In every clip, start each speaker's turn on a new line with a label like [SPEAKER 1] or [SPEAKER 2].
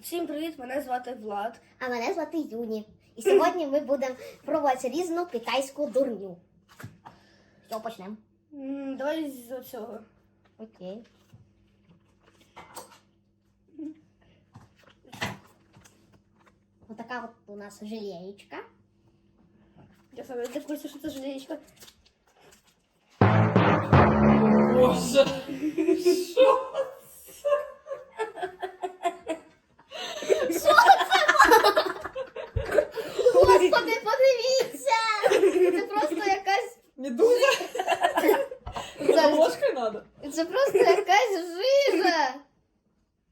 [SPEAKER 1] Всім привіт, мене звати Влад.
[SPEAKER 2] А мене звати Юні. І сьогодні ми будемо пробувати різну китайську дурню. Що почнемо?
[SPEAKER 1] Давай з цього.
[SPEAKER 2] Окей. Отака от у нас желеєчка.
[SPEAKER 1] Я саме не курсі, що це жалієчка.
[SPEAKER 3] Боже. Що?
[SPEAKER 2] Господи, подивіться! Це просто якась.
[SPEAKER 3] Медуза?
[SPEAKER 2] Це,
[SPEAKER 3] За ложкою надо?
[SPEAKER 2] Це просто якась жижа.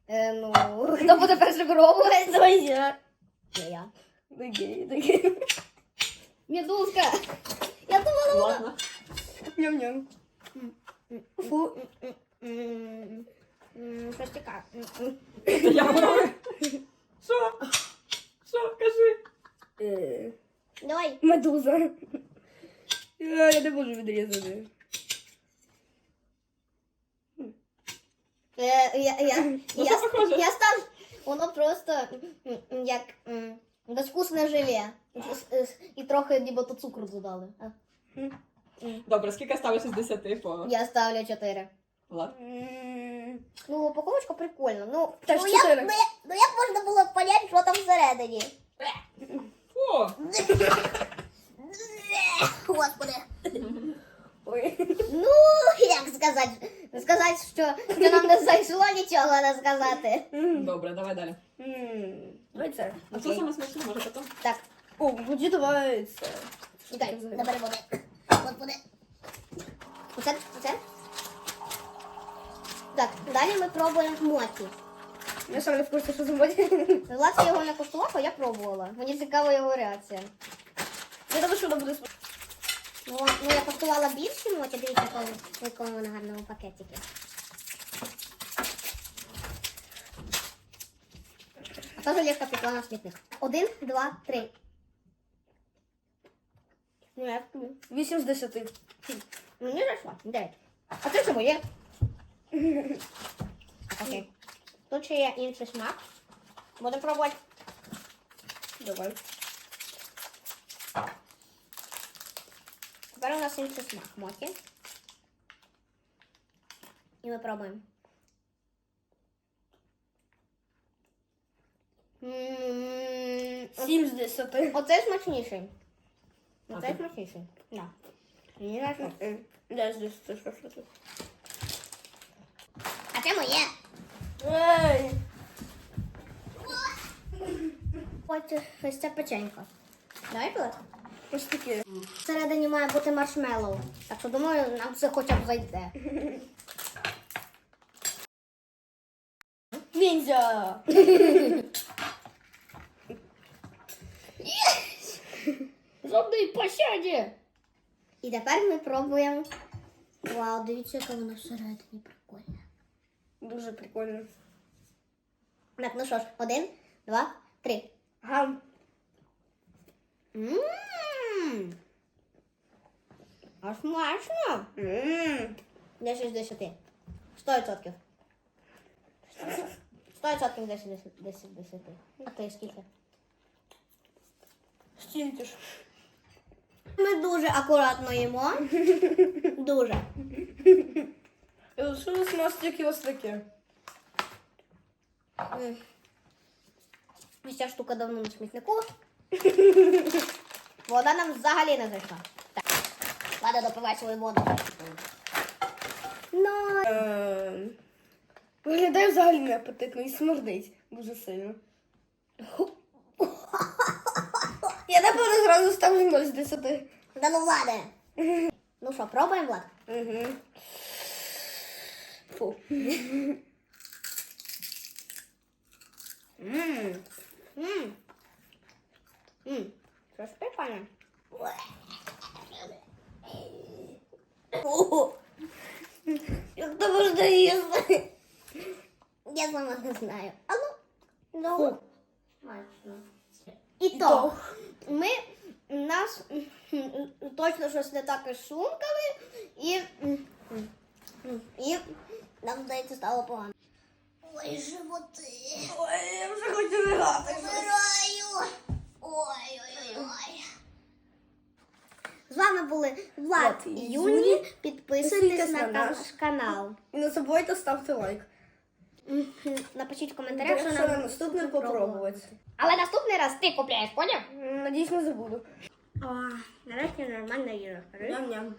[SPEAKER 2] Е, ну, хто буде перший пробувати?
[SPEAKER 1] Давай я.
[SPEAKER 2] Не я.
[SPEAKER 1] Догей, догей.
[SPEAKER 2] Медузка! Я думала, вона.
[SPEAKER 3] Ладно.
[SPEAKER 1] Ням-ням.
[SPEAKER 2] Фу. М, м.
[SPEAKER 3] Я говорю. Що? Що? Кажи.
[SPEAKER 1] Е,
[SPEAKER 2] Давай.
[SPEAKER 1] Медуза. Я я не можу відрізати.
[SPEAKER 2] Е, Я, я,
[SPEAKER 3] Ну,
[SPEAKER 2] я, я став, воно просто м, м, як м, безвкусне желе. І, с- і трохи нібито цукру додали. А,
[SPEAKER 3] Добре, скільки ставиш із 10 по
[SPEAKER 2] Я ставлю 4.
[SPEAKER 3] Влад?
[SPEAKER 2] Ну, упаковочка прикольна. Ну,
[SPEAKER 1] Теж
[SPEAKER 2] ну, як,
[SPEAKER 1] чотири.
[SPEAKER 2] ну, як- ну як можна було поняти, що там всередині?
[SPEAKER 3] О!
[SPEAKER 2] Господи.
[SPEAKER 1] Ой.
[SPEAKER 2] Ну, як сказати? Сказати, що, що нам не зайшло нічого не сказати.
[SPEAKER 3] Добре, давай далі.
[SPEAKER 1] м, Давай це.
[SPEAKER 3] А що саме смачне, може потім?
[SPEAKER 2] Так,
[SPEAKER 1] О, тоді давай це.
[SPEAKER 2] Чекай, добре буде. От буде. Оце, оце. Так, далі ми пробуємо моті.
[SPEAKER 1] Я сам не в курсі, що зробити.
[SPEAKER 2] Влад ще його не куштував, а я пробувала. Мені цікава його реакція.
[SPEAKER 1] Я думаю, що вона буде смачна.
[SPEAKER 2] Ну, ну я куштувала більші моті, дивіться, в якому- вона гарному пакетикі. А то Олєшка пекла на смітник. Один, два, три.
[SPEAKER 1] Ну, я тобі. 8 з 10.
[SPEAKER 2] Мені зайшло. Дев'ять. А це що моє? Окей. Тут ще є інший смак. Будемо пробувати.
[SPEAKER 1] Давай.
[SPEAKER 2] Тепер у нас інший смак моті. І ми пробуємо. М,
[SPEAKER 1] 7 з 10.
[SPEAKER 2] Оце смачніший. Оце смачніший. Да. Мені зайшло.
[SPEAKER 1] Я з 10, що що це?
[SPEAKER 2] А це моє.
[SPEAKER 1] Ей!
[SPEAKER 2] Ось ось це печенько. Давай пилот.
[SPEAKER 1] Ось таке.
[SPEAKER 2] Всередині має бути маршмеллоу. Так що думаю, нам це хоча б зайде.
[SPEAKER 1] Ніндзя! Жодної пощаді!
[SPEAKER 2] І тепер ми пробуємо. Вау, дивіться, яка вона всередині прикольна.
[SPEAKER 1] Дуже прикольно.
[SPEAKER 2] Так, ну що ж, один, два, три.
[SPEAKER 1] Гам.
[SPEAKER 2] Ммм. А смачно.
[SPEAKER 1] Ммм.
[SPEAKER 2] 10 з 10. 100%. 100% 10 з 10. 10 10. А ти скільки?
[SPEAKER 1] Стільки ж.
[SPEAKER 2] Ми дуже акуратно їмо. Дуже.
[SPEAKER 1] І лишилось у нас тільки ось таке.
[SPEAKER 2] М. Ось ця штука давно на смітнику. Вода нам взагалі не зайшла. Так. Ладно, допивай свою воду. Ну,
[SPEAKER 1] Ем, Виглядає взагалі неапетитно і смердить дуже сильно. Я напевно зразу ставлю 0 з 10.
[SPEAKER 2] да ну Владе. Ну що, пробуємо, Влад?
[SPEAKER 1] Угу. Фу.
[SPEAKER 2] Ммм. Ммм. Ммм. Прикольне.
[SPEAKER 1] О, Як то можна їсти?
[SPEAKER 2] Я сама не знаю. А ну, ну. Смачно. І
[SPEAKER 1] то.
[SPEAKER 2] Ми нас точно щось не так і, м, м, і нам здається стало погано. Ой, животи.
[SPEAKER 1] Ой, я вже Вибирати.
[SPEAKER 2] Вибираю. Ой-ой-ой. З вами були Влад і
[SPEAKER 1] і
[SPEAKER 2] Юні.
[SPEAKER 1] Юні.
[SPEAKER 2] Підписуйтесь
[SPEAKER 1] Підписуйтесь
[SPEAKER 2] на
[SPEAKER 1] на
[SPEAKER 2] наш
[SPEAKER 1] наш.
[SPEAKER 2] канал.
[SPEAKER 1] І не забувайте ставити лайк.
[SPEAKER 2] Напишіть в коментарях, що нам
[SPEAKER 1] наступне попробувати.
[SPEAKER 2] Але наступний раз ти купляєш, поняв?
[SPEAKER 1] Надіюсь, не забуду.
[SPEAKER 2] О, нарешті нормальна їжа.
[SPEAKER 1] Ням-ням.